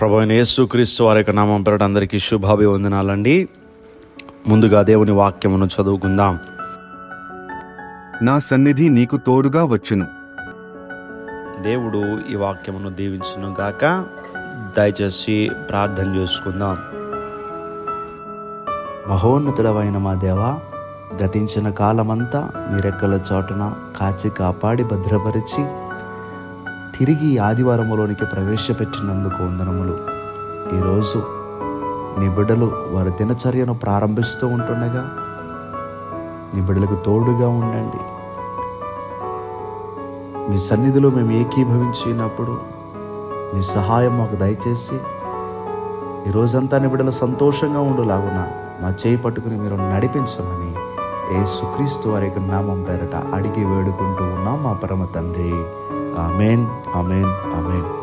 ప్రభు అయిన యేసుక్రీస్తు వారి యొక్క నామం పేరట అందరికీ శుభాభివందనాలండి. ముందుగా దేవుని వాక్యమును చదువుకుందాం. నా సన్నిధి నీకు తోడుగా వచ్చును. దేవుడు ఈ వాక్యమును దీవించును గాక. దయచేసి ప్రార్థన చేసుకుందాం. మహోన్నతుడవైన మా దేవ గతించిన కాలమంతా మీ రెక్కల చాటున కాచి కాపాడి భద్రపరిచి తిరిగి ఆదివారములోనికి ప్రవేశపెట్టినందుకు వందనములు. ఈరోజు నీ బిడ్డలు వారి దినచర్యను ప్రారంభిస్తూ ఉంటుండగా నీ బిడ్డలకు తోడుగా ఉండండి. మీ సన్నిధిలో మేము ఏకీభవించినప్పుడు మీ సహాయం మాకు దయచేసి ఈ రోజంతా నీ బిడ్డలు సంతోషంగా ఉండులాగున మా చేయి పట్టుకుని మీరు నడిపించమని ఏ సుక్రీస్తు వారి యొక్క నామం పేరట అడిగి వేడుకుంటూ ఉన్నాం మా పరమ తండ్రి. Amén, amén, amén.